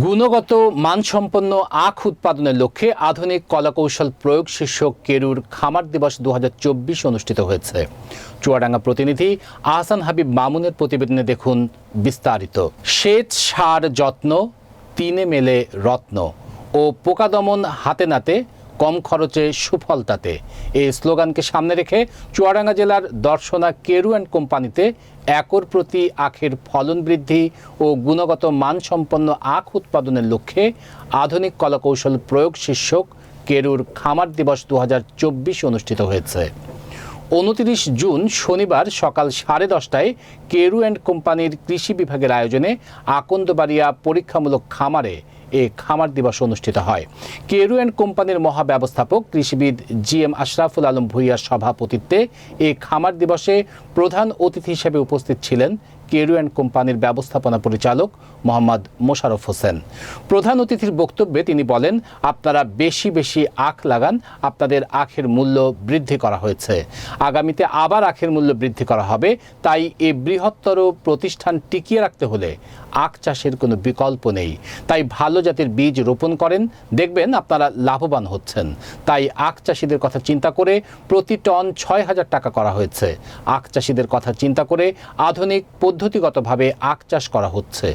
গুণগত মানসম্পন্ন আখ উৎপাদনের লক্ষ্যে আধুনিক কলাকৌশল প্রয়োগ শীর্ষক কেরুর খামার দিবস দু হাজার চব্বিশ অনুষ্ঠিত হয়েছে। চুয়াডাঙ্গা প্রতিনিধি আহসান হাবিব মামুনের প্রতিবেদনে দেখুন বিস্তারিত। সেচ সার যত্ন, তিনে মেলে রত্ন ও পোকা দমন হাতে নাতে কম খরচে সুফল তাতে। এই স্লোগানকে সামনে রেখে চুয়াডাঙ্গা জেলার দর্শনা কেরু অ্যান্ড কোম্পানিতে একর প্রতি আখের ফলন বৃদ্ধি ও গুণগত মানসম্পন্ন আখ উৎপাদনের লক্ষ্যে আধুনিক কলাকৌশল প্রয়োগ শীর্ষক কেরুর খামার দিবস দু হাজার চব্বিশ অনুষ্ঠিত হয়েছে। উনত্রিশ জুন শনিবার সকাল সাড়ে দশটায় কেরু অ্যান্ড কোম্পানির কৃষি বিভাগের আয়োজনে আকন্দবাড়িয়া পরীক্ষামূলক খামারে এ খামার দিবস অনুষ্ঠিত হয়। কেরু অ্যান্ড কোম্পানির মহাব্যবস্থাপক কৃষিবিদ জি এম আশরাফুল আলম ভূঁইয়ার সভাপতিত্বে এ খামার দিবসে প্রধান অতিথি হিসেবে উপস্থিত ছিলেন কেরু অ্যান্ড কোম্পানির ব্যবস্থাপনা পরিচালক মোহাম্মদ মোশারফ হোসেন। প্রধান অতিথির বক্তব্যে তিনি বলেন, আপনারা বেশি বেশি আখ লাগান, আপনাদের আখের মূল্য বৃদ্ধি করা হয়েছে। আগামীতে আবার আখের মূল্য বৃদ্ধি করা হবে। তাই এ বৃহত্তর প্রতিষ্ঠান টিকিয়ে রাখতে হলে আখ চাষের কোনো বিকল্প নেই। তাই ভালো জাতের বীজ রোপণ করেন, দেখবেন আপনারা লাভবান হচ্ছেন। তাই আখ চাষিদের কথা চিন্তা করে প্রতি টন ছয় হাজার টাকা করা হয়েছে। আখ চাষিদের কথা চিন্তা করে আধুনিক পদ্ধতিগতভাবে আখ চাষ করা হচ্ছে।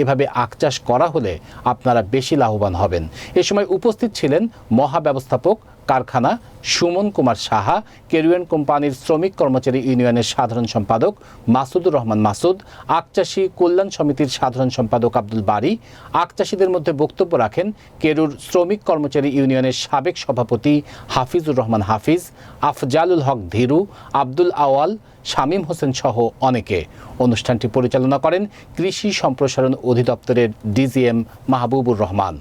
এভাবে আখ চাষ করা হলে আপনারা বেশি লাভবান হবেন। এ সময় উপস্থিত ছিলেন মহাব্যবস্থাপক কারখানা সুমন কুমার সাহা, কেরুয়েন কোম্পানির শ্রমিক কর্মচারী ইউনিয়নের সাধারণ সম্পাদক মাসুদুর রহমান মাসুদ আখচাষী কল্যাণ সমিতির সাধারণ সম্পাদক আব্দুল বারি আখচাষীদের মধ্যে বক্তব্য রাখেন কেরুর শ্রমিক কর্মচারী ইউনিয়নের সাবেক সভাপতি হাফিজুর রহমান হাফিজ, আফজালুল হক ধীরু, আব্দুল আওয়াল শামীম হোসেন সহ অনেকে। অনুষ্ঠানটি পরিচালনা করেন কৃষি সম্প্রসারণ অধিদপ্তরের ডিজিএম মাহবুবুর রহমান।